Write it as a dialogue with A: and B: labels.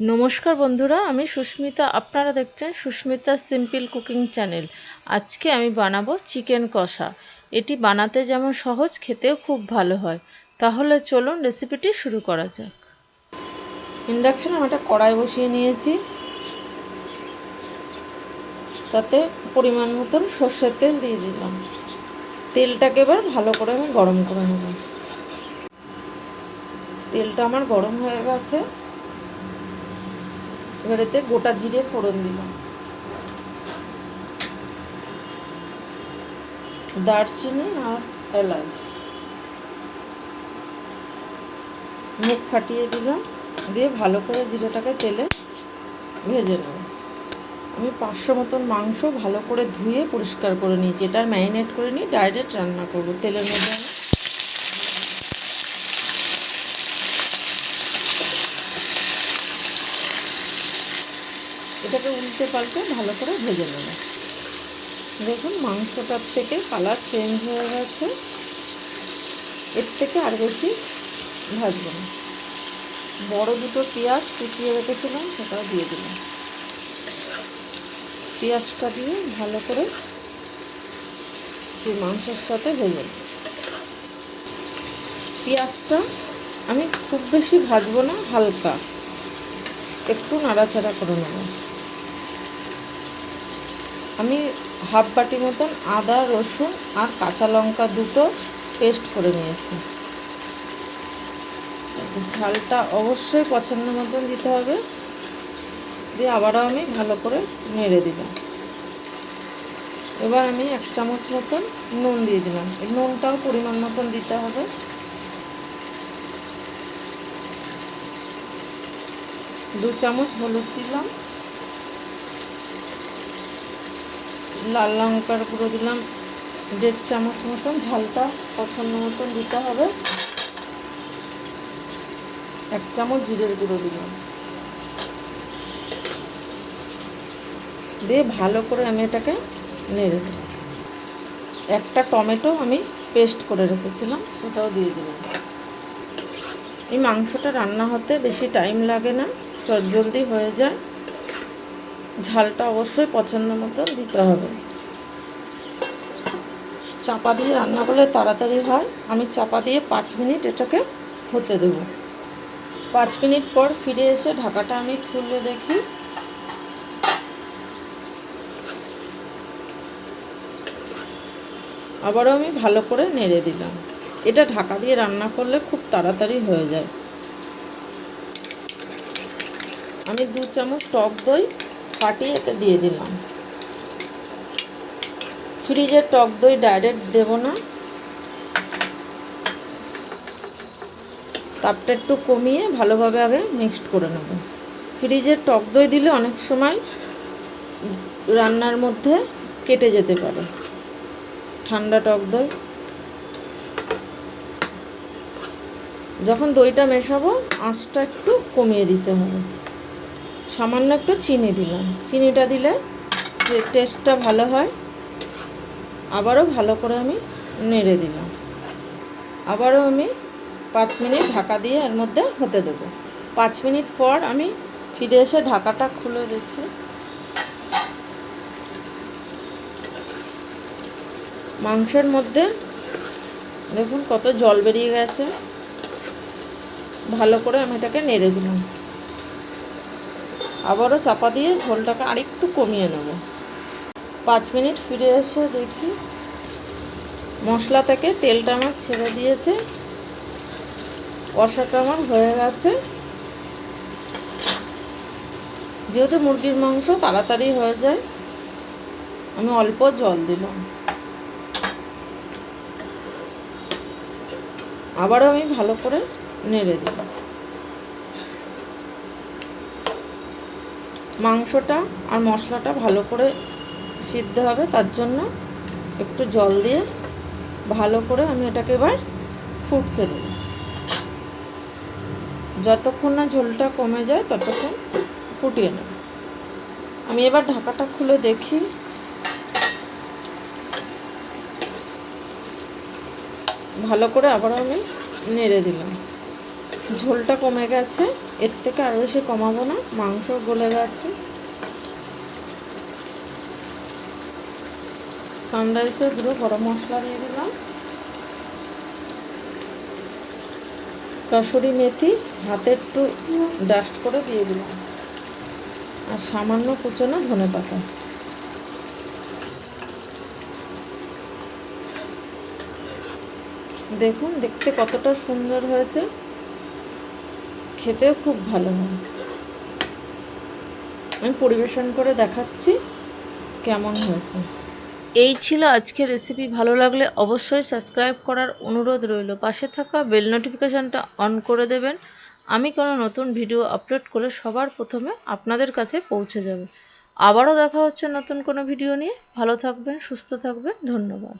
A: নমস্কার বন্ধুরা, আমি সুস্মিতা। আপনারা দেখছেন সুস্মিতা সিম্পল কুকিং চ্যানেল। আজকে আমি বানাবো চিকেন কষা। এটি বানাতে যেমন সহজ, খেতেও খুব ভালো হয়। তাহলে চলুন রেসিপিটি শুরু করা যাক। ইন্ডাকশনে আমি একটা কড়াই বসিয়ে নিয়েছি। তাতে পরিমাণ মতন সর্ষের তেল দিয়ে দিলাম। তেলটাকে এবার ভালো করে আমি গরম করে নেব। তেলটা আমার গরম হয়ে গেছে। এবার এতে গোটা জিরে ফোড়ন দিলাম। দারচিনি আর এলাচ। মুখ ফাটিয়ে দিলাম, দিয়ে ভালো করে জিরেটাকে তেলে ভেজে নেব। আমি পাঁচশো মতন মাংস ভালো করে ধুয়ে পরিষ্কার করে নিয়েছি এটা ম্যারিনেট করে নিয়ে ডাইরেক্ট রান্না করব, তেলের মধ্যে আমি। এটাকে উল্টে পাল্টে ভালো করে ভেজে নেব। দেখুন, মাংসটার থেকে কালার চেঞ্জ হয়ে গেছে। এর থেকে আর বেশি ভাজবো না। বড় দুটো পেঁয়াজ কুচিয়ে রেখেছিলাম, সেটাও দিয়ে দিলাম। পেঁয়াজটা দিয়ে ভালো করে মাংসের সাথে ভেজে পেঁয়াজটা আমি খুব বেশি ভাজবো না, হালকা। একটু নাড়াচাড়া করে নেব। আমি হাফ বাটি মতন আদা, রসুন আর কাঁচা লঙ্কা দুটো পেস্ট করে নিয়েছি। ঝালটা অবশ্যই পছন্দ মতন দিতে হবে। দিয়ে আবারও আমি ভালো করে নেড়ে দিলাম এবার আমি এক চামচ মতন নুন দিয়ে দিলাম। এই নুনটাও পরিমাণ মতন দিতে হবে। দু চামচ হলুদ দিলাম। লাল লঙ্কার গুঁড়ো দিলাম। দেড় চামচ মতন ঝালটা পছন্দ মতন দিতে হবে। এক চামচ জিরের গুঁড়ো দিলাম। দিয়ে ভালো করে আমি এটাকে নেড়ে দিলাম। একটা টমেটো আমি পেস্ট করে রেখেছিলাম, সেটাও দিয়ে দিলাম। এই মাংসটা রান্না হতে বেশি টাইম লাগে না, চটজলদি হয়ে যায়। ঝালটা অবশ্যই পছন্দ মতো দিতে হবে। চাপা দিয়ে রান্না করলে তাড়াতাড়ি হয়। আমি চাপা দিয়ে পাঁচ মিনিট এটাকে হতে দেব। পাঁচ মিনিট পর ফিরে এসে ঢাকাটা আমি খুলে দেখি। আবারও আমি ভালো করে নেড়ে দিলাম। এটা ঢাকা দিয়ে রান্না করলে খুব তাড়াতাড়ি হয়ে যায়। আমি দু চামচ টক দই ফাটিয়ে এতে দিয়ে দিলাম। ফ্রিজের টক দই ডাইরেক্ট দেব না। তাপটা একটু কমিয়ে ভালোভাবে আগে মিক্সড করে নেব। ফ্রিজের টক দই দিলে অনেক সময় রান্নার মধ্যে কেটে যেতে পারে। ঠান্ডা টক দই। যখন দইটা মেশাবো, আঁচটা একটু কমিয়ে দিতে হবে। সামান্য একটু চিনি দিলাম। চিনিটা দিলে টেস্টটা ভালো হয়, আবারও ভালো করে আমি নেড়ে দিলাম। আবারও আমি পাঁচ মিনিট ঢাকা দিয়ে এর মধ্যে হতে দেবো। পাঁচ মিনিট পর আমি ফিরে এসে ঢাকাটা খুলে দেখি। মাংসের মধ্যে দেখুন কত জল বেরিয়ে গেছে। ভালো করে আমি এটাকে নেড়ে দিলাম। আবারও চাপা দিয়ে ঝোলটাকে আরেকটু কমিয়ে নেব। পাঁচ মিনিট ফিরে এসে দেখি মশলা থেকে তেলটা আমার ছেড়ে দিয়েছে। কষাটা আমার হয়ে গেছে। যেহেতু মুরগির মাংস তাড়াতাড়ি হয়ে যায়, আমি অল্প জল দিলাম। আবারও আমি ভালো করে নেড়ে দিলাম। মাংসটা আর মশলাটা ভালো করে সিদ্ধ হবে, তার জন্য একটু জল দিয়ে ভালো করে আমি এটাকে এবার ফুটতে দেব। যতক্ষণ না ঝোলটা কমে যায় ততক্ষণ ফুটিয়ে নেব। আমি এবার ঢাকাটা খুলে দেখি। ভালো করে আবার আমি নেড়ে দিলাম। ঝোলটা কমে গেছে। এর থেকে আরও বেশি কমাবো না, মাংস গলে গেছে। সানরাইসের গুঁড়ো গরম মশলা দিয়ে দিলাম। কসুরি মেথি হাতে একটু ডাস্ট করে দিয়ে দিলাম। আর সামান্য কুচনো ধনে পাতা। দেখুন, দেখতে কতটা সুন্দর হয়েছে। খেতেও খুব ভালো হয়। আমি পরিবেশন করে দেখাচ্ছি কেমন হয়েছে। এই ছিল আজকের রেসিপি ভালো লাগলে অবশ্যই সাবস্ক্রাইব করার অনুরোধ রইল। পাশে থাকা বেল নোটিফিকেশানটা অন করে দেবেন। আমি কোনো নতুন ভিডিও আপলোড করলে সবার প্রথমে আপনাদের কাছে পৌঁছে যাবে। আবারও দেখা হচ্ছে নতুন কোনো ভিডিও নিয়ে। ভালো থাকবেন, সুস্থ থাকবেন। ধন্যবাদ।